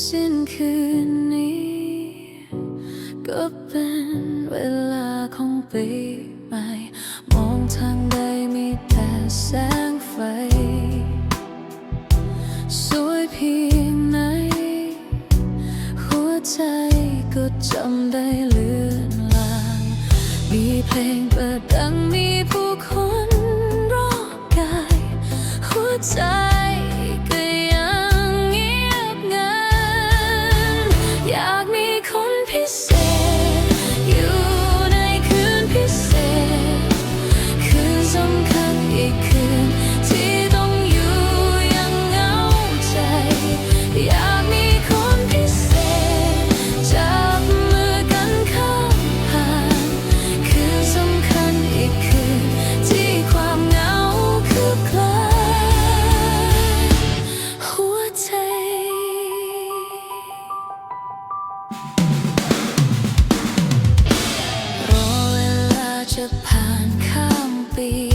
สิ้นคืนนี้ ก็เป็นเวลาของปีใหม่ มองทางใดมีแต่แสงไฟ สวยเพียงไหน หัวใจก็จำได้เลือนลาง มีเพลงเปิดดังมีผู้คนรอบกาย หัวใจ จะผ่านข้ามปี